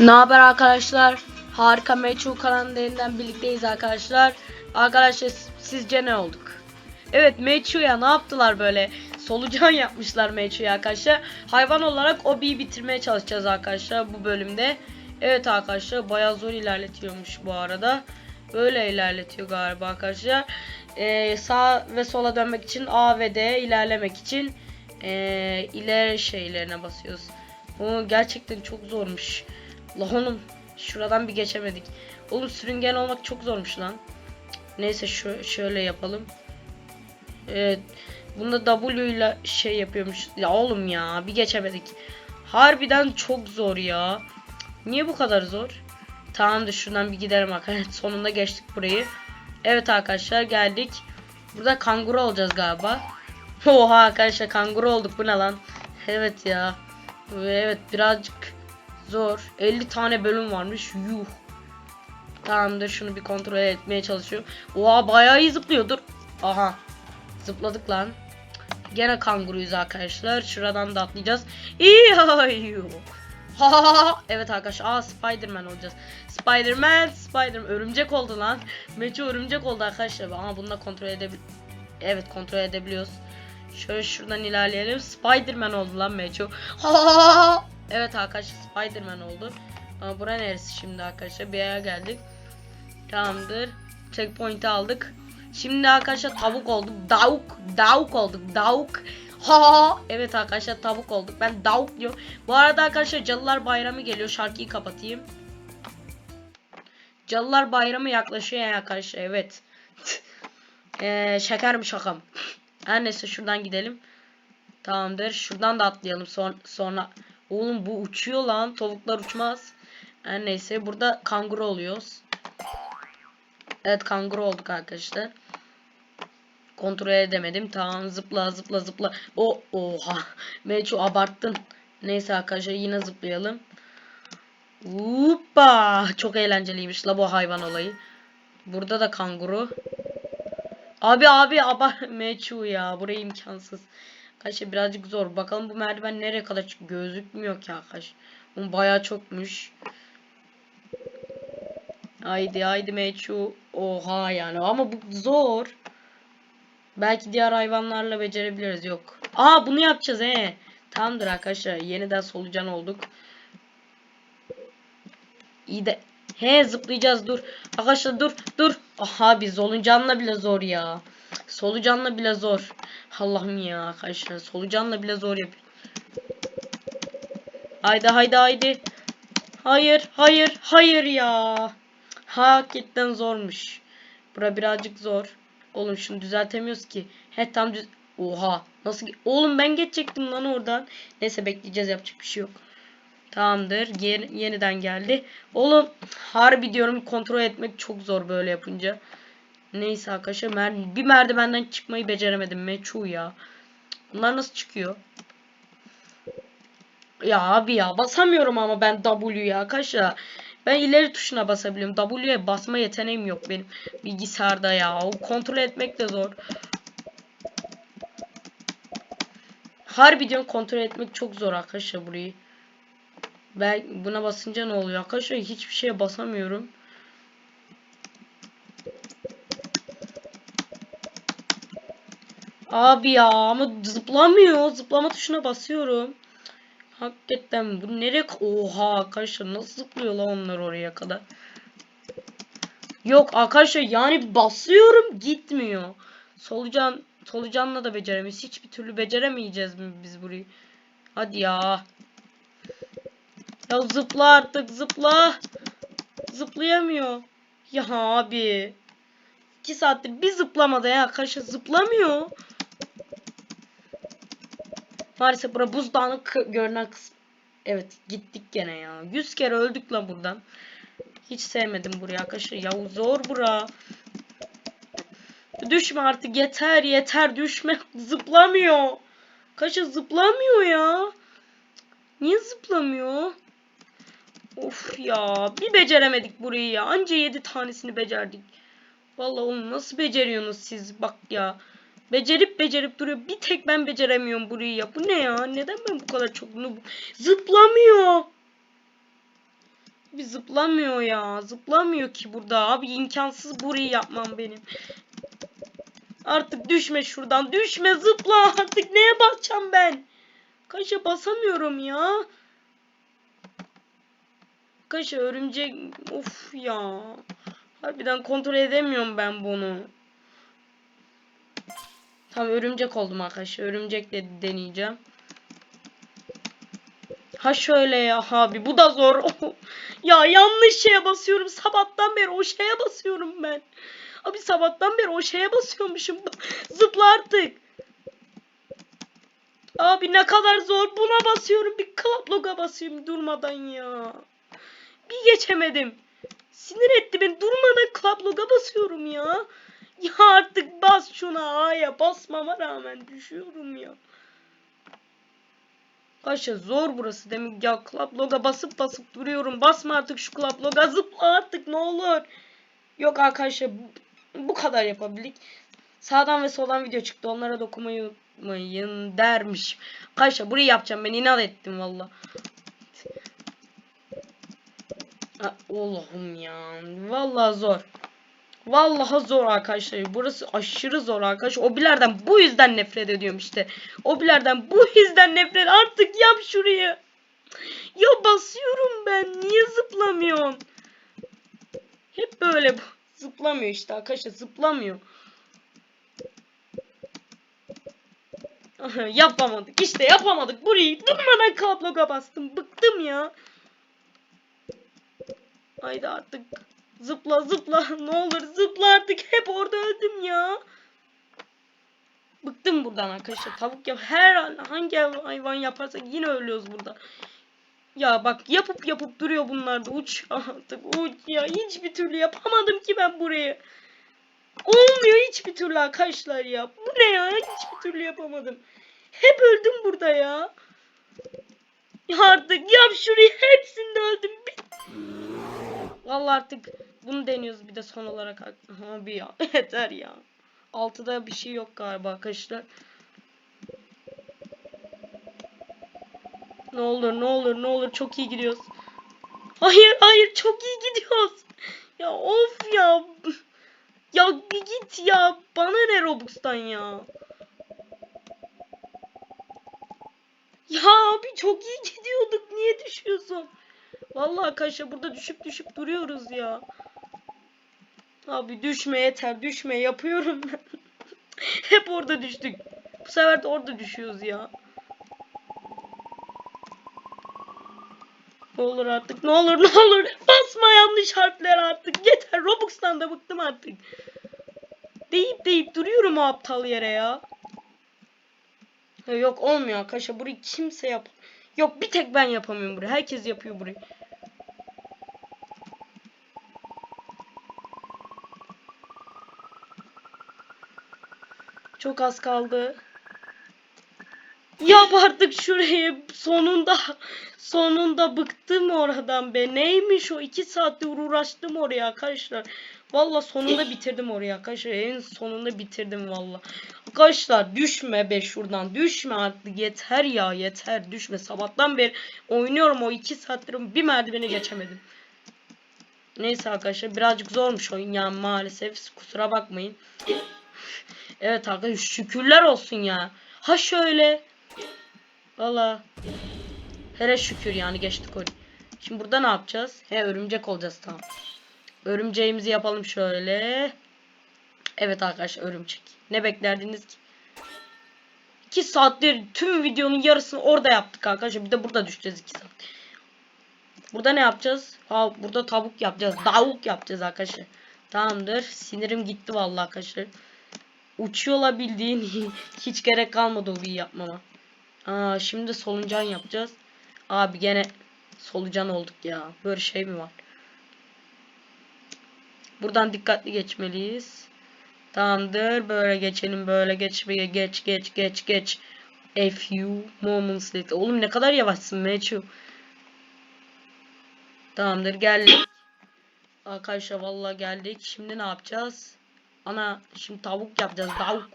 Ne haber arkadaşlar? Harika Meçhul kanalından birlikteyiz arkadaşlar. Arkadaşlar sizce ne olduk? Evet Meçhu'ya ne yaptılar böyle? Solucan yapmışlar Meçhu'ya arkadaşlar. Hayvan olarak Obi'yi bitirmeye çalışacağız arkadaşlar bu bölümde. Evet arkadaşlar bayağı zor ilerletiyormuş bu arada. Böyle ilerletiyor galiba arkadaşlar. Ee, sağ ve sola dönmek için A ve D ilerlemek için ee, ileri şeylerine basıyoruz. Bu gerçekten çok zormuş. La oğlum şuradan bir geçemedik. Oğlum sürüngen olmak çok zormuş lan. Neyse şu şöyle yapalım. Evet. Bunda W ile şey yapıyormuş. Ya oğlum ya bir geçemedik. Harbiden çok zor ya. Niye bu kadar zor? Tamamdır şuradan bir gidelim arkadaşlar. Sonunda geçtik burayı. Evet arkadaşlar geldik. Burada kanguru olacağız galiba. Oha arkadaşlar kanguru olduk bu ne lan? Evet ya. Evet birazcık zor. 50 tane bölüm varmış. Yuh. Tamamdır şunu bir kontrol etmeye çalışıyorum. Oha bayağı iyi zıplıyordur. Aha. Zıpladık lan. Gene kanguruyuz arkadaşlar. Şuradan da atlayacağız. İyi. Evet arkadaşlar. Aa Spider-Man olacağız. Spider-Man, Spider-Man örümcek oldu lan. Meço örümcek oldu arkadaşlar. Ama bunu da kontrol edebil Evet kontrol edebiliyoruz. Şöyle şuradan ilerleyelim. Spider-Man oldu lan Meço. Ha Evet arkadaşlar Spider-Man oldu. Ama bura neresi şimdi arkadaşlar? Bir yere geldik. Tamamdır. Checkpoint'i aldık. Şimdi arkadaşlar tavuk olduk. Davuk. Davuk olduk. Davuk. Ha evet arkadaşlar tavuk olduk. Ben davuk diyorum. Bu arada arkadaşlar Cadılar Bayramı geliyor. Şarkıyı kapatayım. Cadılar Bayramı yaklaşıyor ya arkadaşlar. Evet. Eee şeker mi şakam? Her neyse şuradan gidelim. Tamamdır. Şuradan da atlayalım son, sonra. Oğlum bu uçuyor lan. Tavuklar uçmaz. Her neyse burada kanguru oluyoruz. Evet kanguru olduk arkadaşlar. Kontrol edemedim. Tamam zıpla zıpla zıpla. O oha. Meço abarttın. Neyse arkadaşlar yine zıplayalım. Hoppa. Çok eğlenceliymiş la bu hayvan olayı. Burada da kanguru. Abi abi abar Meçu ya. Buraya imkansız. Arkadaşlar birazcık zor. Bakalım bu merdiven nereye kadar çık- gözükmüyor ki arkadaş. Bu bayağı çokmuş. Haydi haydi Meçu. Oha yani ama bu zor. Belki diğer hayvanlarla becerebiliriz. Yok. Aa bunu yapacağız he. Tamamdır arkadaşlar. Yeniden solucan olduk. İyi de. He zıplayacağız dur. Arkadaşlar dur dur. Aha biz solucanla bile zor ya. Solucanla bile zor. Allah'ım ya arkadaşlar. Solucanla bile zor yapıyor. Haydi haydi haydi. Hayır hayır hayır ya. Hakikaten zormuş. Bura birazcık zor. Oğlum şunu düzeltemiyoruz ki. He tam düz... Oha. Nasıl... Oğlum ben geçecektim lan oradan. Neyse bekleyeceğiz yapacak bir şey yok. Tamamdır. Yer- yeniden geldi. Oğlum harbi diyorum kontrol etmek çok zor böyle yapınca. Neyse arkadaşlar mer bir merdivenden çıkmayı beceremedim. Meçhu ya. Bunlar nasıl çıkıyor? Ya abi ya basamıyorum ama ben W'ya arkadaşlar. Ben ileri tuşuna basabiliyorum. W'ye basma yeteneğim yok benim bilgisayarda ya. O kontrol etmek de zor. Harbi diyorum kontrol etmek çok zor arkadaşlar burayı. Ben buna basınca ne oluyor arkadaşlar? Hiçbir şeye basamıyorum. Abi ya ama zıplamıyor. Zıplama tuşuna basıyorum. Hakikaten bu nereye... Oha arkadaşlar nasıl zıplıyor lan onlar oraya kadar. Yok arkadaşlar yani basıyorum gitmiyor. Solucan solucanla da beceremeyiz. Hiçbir türlü beceremeyeceğiz mi biz burayı? Hadi ya. Ya zıpla artık zıpla. Zıplayamıyor. Ya abi. 2 saattir bir zıplamada ya arkadaşlar zıplamıyor. Maalesef bura buzdağının kı- görünen kısmı. Evet gittik gene ya. 100 kere öldük la buradan. Hiç sevmedim burayı arkadaşlar. Ya zor bura. Düşme artık yeter yeter düşme. Zıplamıyor. Kaşa zıplamıyor ya. Niye zıplamıyor? Of ya. Bir beceremedik burayı ya. Anca 7 tanesini becerdik. Vallahi oğlum nasıl beceriyorsunuz siz? Bak ya. Becerip becerip duruyor. Bir tek ben beceremiyorum burayı ya. Bu ne ya? Neden ben bu kadar çok noob? Zıplamıyor. zıplamıyor ya. Zıplamıyor ki burada. Abi imkansız burayı yapmam benim. Artık düşme şuradan. Düşme zıpla. Artık neye basacağım ben? Kaşa basamıyorum ya. Kaşa örümcek. Of ya. Harbiden kontrol edemiyorum ben bunu. Tam örümcek oldum arkadaşlar. Örümcekle deneyeceğim. Ha şöyle ya abi bu da zor. ya yanlış şeye basıyorum. Sabahtan beri o şeye basıyorum ben. Abi sabahtan beri o şeye basıyormuşum. Zıpla artık. Abi ne kadar zor. Buna basıyorum. Bir club loga basıyorum durmadan ya. Bir geçemedim. Sinir etti beni. Durmadan club loga basıyorum ya. Ya artık bas şuna A'ya basmama rağmen düşüyorum ya. Paşa zor burası demek ya club loga basıp basıp duruyorum. Basma artık şu club loga zıpla artık ne olur. Yok arkadaşlar bu, kadar yapabildik. Sağdan ve soldan video çıktı. Onlara dokunmayı unutmayın dermiş. Arkadaşlar burayı yapacağım ben inat ettim valla. Allah'ım ya. Vallahi zor. Vallahi zor arkadaşlar. Burası aşırı zor arkadaşlar. Obilerden bu yüzden nefret ediyorum işte. Obilerden bu yüzden nefret. Artık yap şurayı. Ya basıyorum ben. Niye zıplamıyorsun? Hep böyle. Zıplamıyor işte arkadaşlar. Zıplamıyor. Yapamadık. İşte yapamadık. Burayı durmadan kabloga bastım. Bıktım ya. Haydi artık. Zıpla zıpla. Ne olur zıpla artık. Hep orada öldüm ya. Bıktım buradan arkadaşlar. Tavuk yap. Her an hangi hayvan yaparsak yine ölüyoruz burada. Ya bak yapıp yapıp duruyor bunlar da. Uç artık uç ya. Hiçbir türlü yapamadım ki ben burayı. Olmuyor hiçbir türlü arkadaşlar ya. Bu ne ya? Hiçbir türlü yapamadım. Hep öldüm burada ya. Ya artık yap şurayı. Hepsinde öldüm. Vallahi artık bunu deniyoruz bir de son olarak. Abi ya yeter ya. Altıda bir şey yok galiba arkadaşlar. Ne olur ne olur ne olur çok iyi gidiyoruz. Hayır hayır çok iyi gidiyoruz. Ya of ya. Ya bir git ya. Bana ne Robux'tan ya. Ya abi çok iyi gidiyorduk. Niye düşüyorsun? Vallahi kaşa burada düşüp düşüp duruyoruz ya. Abi düşme yeter düşme yapıyorum. Hep orada düştük. Bu sefer de orada düşüyoruz ya. Ne olur artık ne olur ne olur. Basma yanlış harfler artık. Yeter Robux'tan da bıktım artık. Deyip deyip duruyorum o aptal yere ya. Ya yok olmuyor arkadaşlar. Burayı kimse yap. Yok bir tek ben yapamıyorum burayı. Herkes yapıyor burayı. Çok az kaldı. Yap artık şurayı. Sonunda sonunda bıktım oradan be. Neymiş o? iki saattir uğraştım oraya arkadaşlar. Valla sonunda bitirdim oraya arkadaşlar. En sonunda bitirdim valla. Arkadaşlar düşme be şuradan. Düşme artık. Yeter ya yeter. Düşme. Sabahtan beri oynuyorum o iki saattir bir merdiveni geçemedim. Neyse arkadaşlar birazcık zormuş oyun yani maalesef. Kusura bakmayın. Evet arkadaşlar şükürler olsun ya. Ha şöyle. Valla. Hele şükür yani geçtik oyunu. Şimdi burada ne yapacağız? He örümcek olacağız tamam. Örümceğimizi yapalım şöyle. Evet arkadaşlar örümcek. Ne beklerdiniz ki? 2 saattir tüm videonun yarısını orada yaptık arkadaşlar. Bir de burada düşeceğiz 2 saat. Burada ne yapacağız? Ha burada tavuk yapacağız. Tavuk yapacağız arkadaşlar. Tamamdır. Sinirim gitti vallahi arkadaşlar. Uçuyorlar bildiğin. Hiç gerek kalmadı o bir yapmama. Aa şimdi soluncan yapacağız. Abi gene solucan olduk ya. Böyle şey mi var? Buradan dikkatli geçmeliyiz. Tamamdır. Böyle geçelim. Böyle geç. Geç geç geç geç. A few moments later. Oğlum ne kadar yavaşsın Meçhu. Tamamdır geldik. Arkadaşlar vallahi geldik. Şimdi ne yapacağız? Ana şimdi tavuk yapacağız. Tavuk.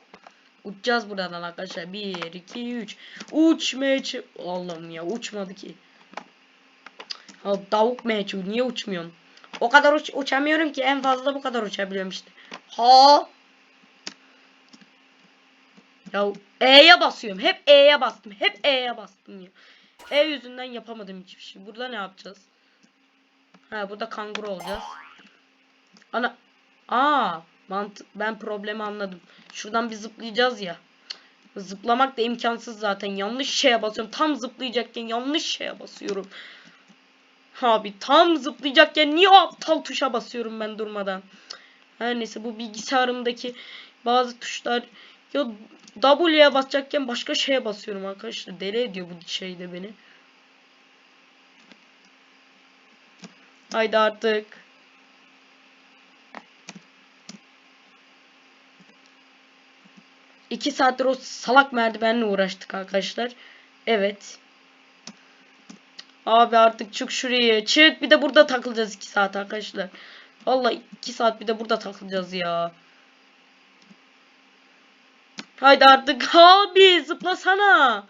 Uçacağız buradan arkadaşlar. 1, 2, 3. Uç Meçhu. Allah'ım ya uçmadı ki. Ha, tavuk meçhul niye uçmuyorsun? O kadar uç uçamıyorum ki en fazla bu kadar uçabiliyorum işte. Ha. Ya E'ye basıyorum. Hep E'ye bastım. Hep E'ye bastım ya. E yüzünden yapamadım hiçbir şey. Burada ne yapacağız? Ha burada kanguru olacağız. Ana. Aa, mantı ben problemi anladım. Şuradan bir zıplayacağız ya. Zıplamak da imkansız zaten. Yanlış şeye basıyorum. Tam zıplayacakken yanlış şeye basıyorum. Abi tam zıplayacakken niye o aptal tuşa basıyorum ben durmadan? Her neyse bu bilgisayarımdaki bazı tuşlar ya W'ye basacakken başka şeye basıyorum arkadaşlar. Deli ediyor bu şey de beni. Haydi artık. İki saattir o salak merdivenle uğraştık arkadaşlar. Evet. Abi artık çık şuraya. Çık bir de burada takılacağız iki saat arkadaşlar. Vallahi iki saat bir de burada takılacağız ya. Haydi artık abi zıplasana.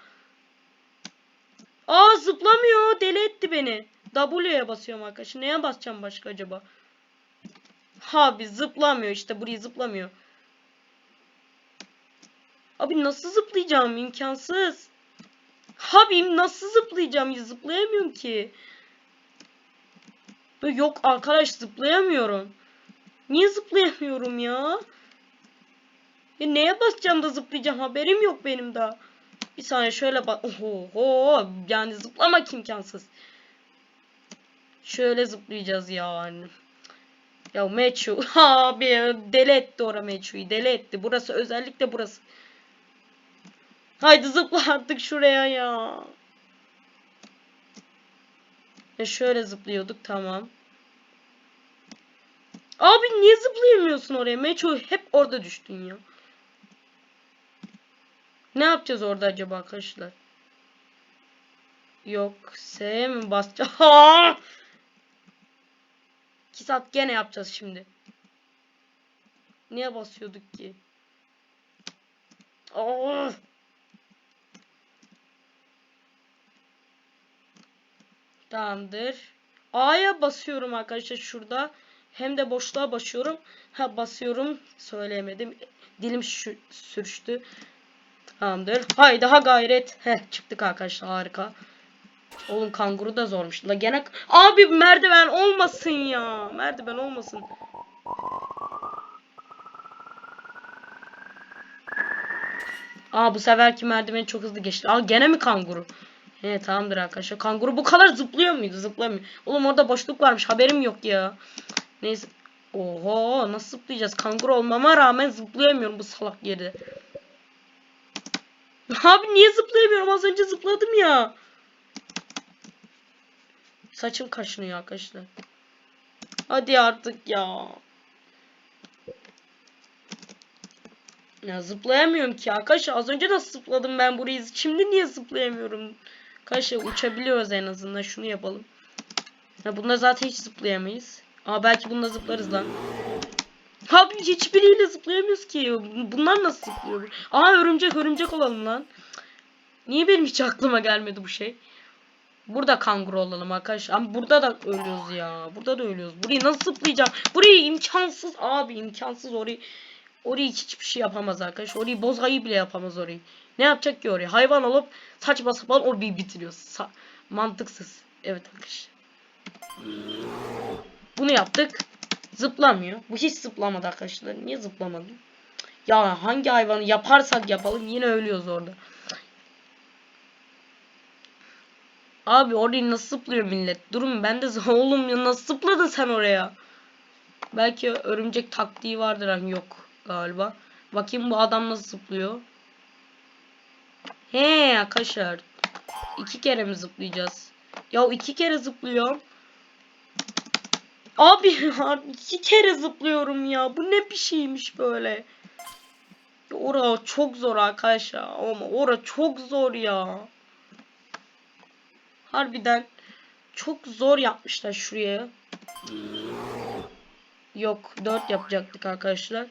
Aa zıplamıyor. Deli etti beni. W'ye basıyorum arkadaşlar. Neye basacağım başka acaba? Abi zıplamıyor işte. Burayı zıplamıyor. Abi nasıl zıplayacağım? İmkansız. Abi nasıl zıplayacağım? Ya Zıplayamıyorum ki. Böyle Yok arkadaş zıplayamıyorum. Niye zıplayamıyorum ya? Ya neye basacağım da zıplayacağım? Haberim yok benim daha. Bir saniye şöyle bak. Oho, yani zıplamak imkansız. Şöyle zıplayacağız yani. Ya Meçhu abi deli etti ora Meçhu'yu deli etti. Burası özellikle burası. Haydi zıpla artık şuraya ya. E şöyle zıplıyorduk tamam. Abi niye zıplayamıyorsun oraya? Meço hep orada düştün ya. Ne yapacağız orada acaba arkadaşlar? Yok. S mi basacağız? Ha! 2 saat gene yapacağız şimdi. Niye basıyorduk ki? Oh! Tamamdır. A'ya basıyorum arkadaşlar şurada. Hem de boşluğa basıyorum. Ha basıyorum. Söyleyemedim. Dilim sürçtü. Tamamdır. Haydi ha gayret. Heh çıktık arkadaşlar harika. Oğlum kanguru da zormuş. La gene abi merdiven olmasın ya. Merdiven olmasın. Aa bu seferki merdiven çok hızlı geçti. Aa gene mi kanguru? He tamamdır arkadaşlar. Kanguru bu kadar zıplıyor muydu? Zıplamıyor. Oğlum orada boşluk varmış. Haberim yok ya. Neyse. Oho nasıl zıplayacağız? Kanguru olmama rağmen zıplayamıyorum bu salak yerde. Abi niye zıplayamıyorum? Az önce zıpladım ya. Saçım kaşınıyor arkadaşlar. Hadi artık ya. Ya zıplayamıyorum ki arkadaşlar. Az önce nasıl zıpladım ben burayı? Şimdi niye zıplayamıyorum? Arkadaşlar uçabiliyoruz en azından. Şunu yapalım. Ya bunda zaten hiç zıplayamayız. Aa belki bunda zıplarız lan. Abi hiçbiriyle zıplayamıyoruz ki. Bunlar nasıl zıplıyor? Aa örümcek örümcek olalım lan. Niye benim hiç aklıma gelmedi bu şey? Burada kanguru olalım arkadaşlar. Ama burada da ölüyoruz ya. Burada da ölüyoruz. Burayı nasıl zıplayacağım? Burayı imkansız abi imkansız orayı. Orayı hiçbir şey yapamaz arkadaş. Orayı bozayı bile yapamaz orayı. Ne yapacak ki orayı? Hayvan olup saçma sapan orayı bitiriyor. Sa mantıksız. Evet arkadaşlar. Bunu yaptık. Zıplamıyor. Bu hiç zıplamadı arkadaşlar. Niye zıplamadı? Ya hangi hayvanı yaparsak yapalım yine ölüyoruz orada. Abi orayı nasıl zıplıyor millet? Durun ben de oğlum ya nasıl zıpladın sen oraya? Belki örümcek taktiği vardır hani yok galiba. Bakayım bu adam nasıl zıplıyor. He arkadaşlar. İki kere mi zıplayacağız? Ya iki kere zıplıyorum. Abi iki kere zıplıyorum ya. Bu ne bir şeymiş böyle. Ora çok zor arkadaşlar. Ama ora çok zor ya. Harbiden çok zor yapmışlar şuraya. Yok 4 yapacaktık arkadaşlar.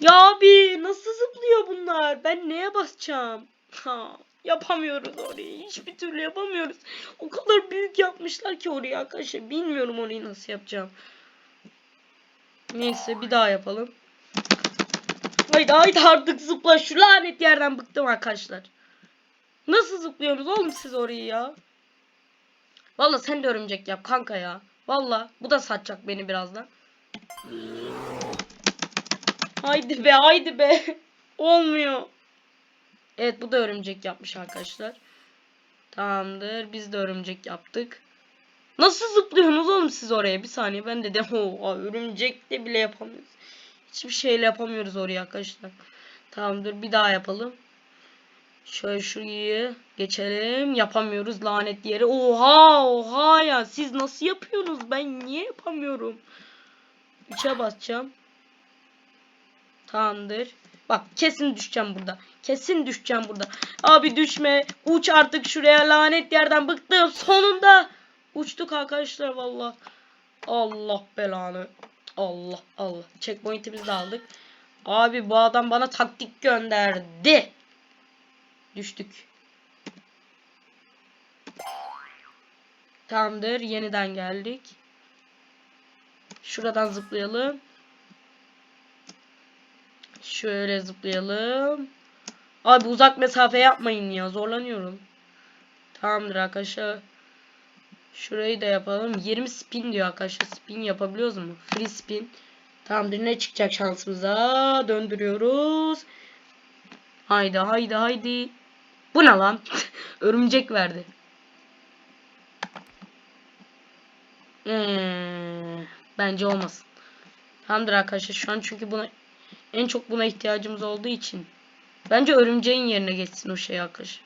Ya abi nasıl zıplıyor bunlar? Ben neye basacağım? Ha, Yapamıyoruz orayı. Hiçbir türlü yapamıyoruz. O kadar büyük yapmışlar ki orayı arkadaşlar. Bilmiyorum orayı nasıl yapacağım. Neyse bir daha yapalım. Haydi haydi artık zıpla şu lanet yerden bıktım arkadaşlar. Nasıl zıplıyorsunuz oğlum siz orayı ya? Valla sen de örümcek yap kanka ya. Valla bu da satacak beni birazdan. Haydi be haydi be. Olmuyor. Evet bu da örümcek yapmış arkadaşlar. Tamamdır. Biz de örümcek yaptık. Nasıl zıplıyorsunuz oğlum siz oraya? Bir saniye ben de de o örümcek de bile yapamıyoruz. Hiçbir şeyle yapamıyoruz oraya arkadaşlar. Tamamdır bir daha yapalım. Şöyle şurayı geçelim. Yapamıyoruz lanet yeri. Oha oha ya siz nasıl yapıyorsunuz? Ben niye yapamıyorum? 3'e basacağım. Tamamdır. Bak kesin düşeceğim burada. Kesin düşeceğim burada. Abi düşme. Uç artık şuraya lanet yerden bıktım. Sonunda uçtuk arkadaşlar valla. Allah belanı. Allah Allah. Checkpoint'imizi de aldık. Abi bu adam bana taktik gönderdi. Düştük. Tamamdır. Yeniden geldik. Şuradan zıplayalım. Şöyle zıplayalım. Abi uzak mesafe yapmayın ya. Zorlanıyorum. Tamamdır arkadaşlar. Şurayı da yapalım. 20 spin diyor arkadaşlar. Spin yapabiliyoruz mu? Free spin. Tamamdır. Ne çıkacak şansımıza? Döndürüyoruz. Haydi haydi haydi. Bu ne lan? Örümcek verdi. Ee, bence olmasın. Tamamdır arkadaşlar. Şu an çünkü buna en çok buna ihtiyacımız olduğu için. Bence örümceğin yerine geçsin o şey arkadaşlar.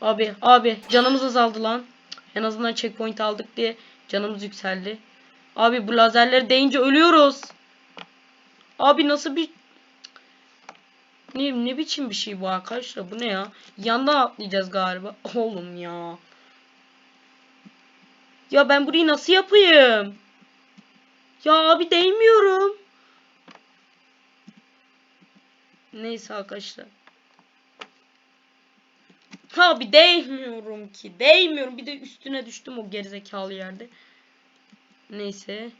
Abi abi canımız azaldı lan. En azından checkpoint aldık diye canımız yükseldi. Abi bu lazerleri deyince ölüyoruz. Abi nasıl bir ne, ne biçim bir şey bu arkadaşlar? Bu ne ya? Yandan atlayacağız galiba. Oğlum ya. Ya ben burayı nasıl yapayım? Ya abi değmiyorum. Neyse arkadaşlar. Abi değmiyorum ki. Değmiyorum. Bir de üstüne düştüm o gerizekalı yerde. Neyse.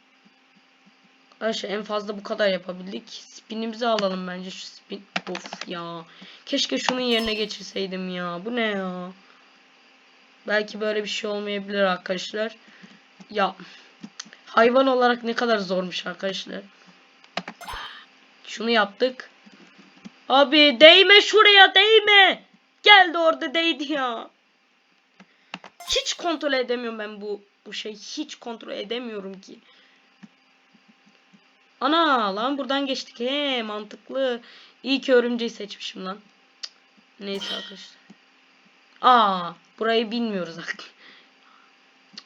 Arkadaşlar en fazla bu kadar yapabildik. Spinimizi alalım bence şu spin. Of ya. Keşke şunun yerine geçirseydim ya. Bu ne ya? Belki böyle bir şey olmayabilir arkadaşlar. Ya. Hayvan olarak ne kadar zormuş arkadaşlar. Şunu yaptık. Abi değme şuraya değme. Geldi orada değdi ya. Hiç kontrol edemiyorum ben bu bu şey. Hiç kontrol edemiyorum ki. Ana lan buradan geçtik. He mantıklı. İyi ki örümceği seçmişim lan. Neyse arkadaşlar. Aa burayı bilmiyoruz artık.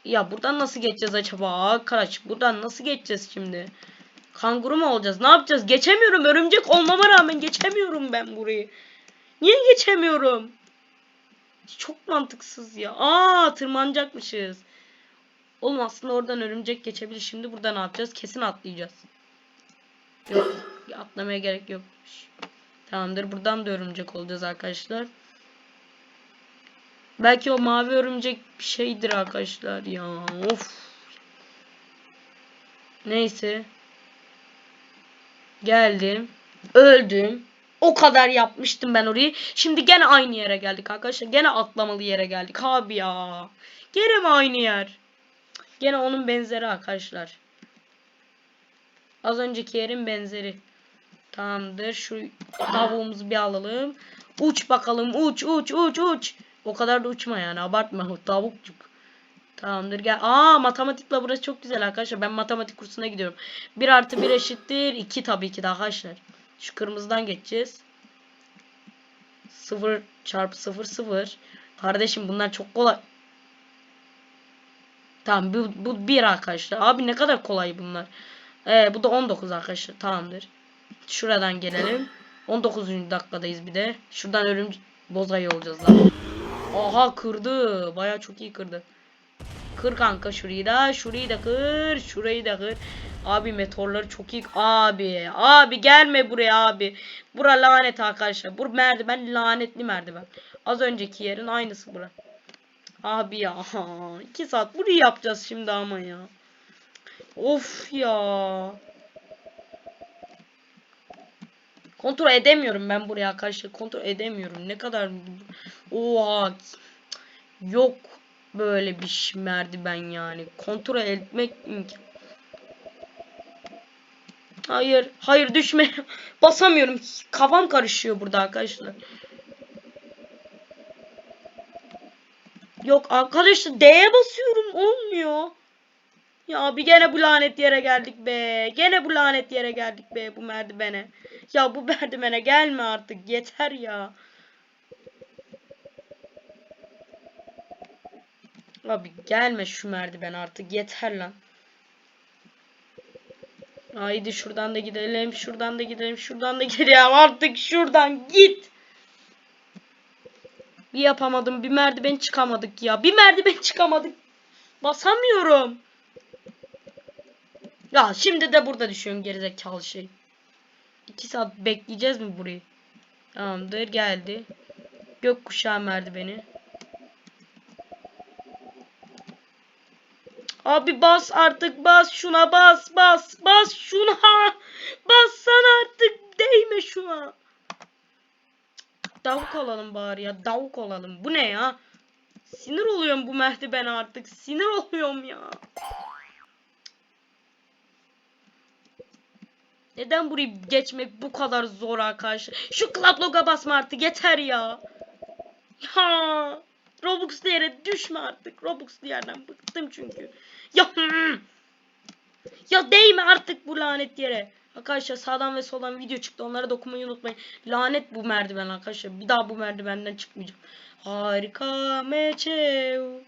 Ya buradan nasıl geçeceğiz acaba? Arkadaş buradan nasıl geçeceğiz şimdi? Kanguru mu olacağız? Ne yapacağız? Geçemiyorum. Örümcek olmama rağmen geçemiyorum ben burayı. Niye geçemiyorum? Çok mantıksız ya. Aa tırmanacakmışız. Oğlum aslında oradan örümcek geçebilir. Şimdi burada ne yapacağız? Kesin atlayacağız. Yok. Atlamaya gerek yokmuş. Tamamdır. Buradan da örümcek olacağız arkadaşlar. Belki o mavi örümcek bir şeydir arkadaşlar ya. Of. Neyse. Geldim. Öldüm. O kadar yapmıştım ben orayı. Şimdi gene aynı yere geldik arkadaşlar. Gene atlamalı yere geldik. Abi ya. Gene mi aynı yer? Gene onun benzeri arkadaşlar. Az önceki yerin benzeri. Tamamdır. Şu tavuğumuzu bir alalım. Uç bakalım. Uç uç uç uç. O kadar da uçma yani. Abartma. Tavukçuk. Tamamdır gel. Aa matematikle burası çok güzel arkadaşlar. Ben matematik kursuna gidiyorum. 1 artı 1 eşittir 2 tabii ki de arkadaşlar. Şu kırmızıdan geçeceğiz. 0 çarpı 0 0. Kardeşim bunlar çok kolay. Tamam bu, bu 1 arkadaşlar. Abi ne kadar kolay bunlar. Ee, bu da 19 arkadaşlar. Tamamdır. Şuradan gelelim. 19. dakikadayız bir de. Şuradan ölüm bozayı olacağız lan. Aha kırdı. Baya çok iyi kırdı. Kır kanka şurayı da. Şurayı da kır. Şurayı da kır. Abi meteorları çok iyi. Abi. Abi gelme buraya abi. Bura lanet arkadaşlar. Bu merdiven lanetli merdiven. Az önceki yerin aynısı bura. Abi ya. 2 saat burayı yapacağız şimdi ama ya. Of ya. Kontrol edemiyorum ben buraya arkadaşlar. Kontrol edemiyorum. Ne kadar Oha. Yok böyle bir merdiven yani. Kontrol etmek imkan. Hayır, hayır düşme. Basamıyorum. Kafam karışıyor burada arkadaşlar. Yok arkadaşlar D'ye basıyorum olmuyor. Ya bir gene bu lanet yere geldik be. Gene bu lanet yere geldik be bu merdivene. Ya bu merdivene gelme artık yeter ya. Abi gelme şu merdiven artık yeter lan. Haydi şuradan da gidelim, şuradan da gidelim, şuradan da gidelim. Artık şuradan git. Bir yapamadım, bir merdiven çıkamadık ya. Bir merdiven çıkamadık. Basamıyorum. Ya şimdi de burada düşüyorum gerizekalı şey. İki saat bekleyeceğiz mi burayı? Tamamdır geldi. Gökkuşağı merdiveni. Abi bas artık bas şuna bas bas bas şuna bas sana artık değme şuna. Davuk olalım bari ya davuk olalım. Bu ne ya? Sinir oluyorum bu merdivene artık. Sinir oluyorum ya. Neden burayı geçmek bu kadar zor arkadaşlar? Şu club logo basma artık yeter ya. Ya Robux yere düşme artık. Robux yerden bıktım çünkü. Ya ya değme artık bu lanet yere. Arkadaşlar sağdan ve soldan video çıktı. Onlara dokunmayı unutmayın. Lanet bu merdiven arkadaşlar. Bir daha bu merdivenden çıkmayacağım. Harika meçev.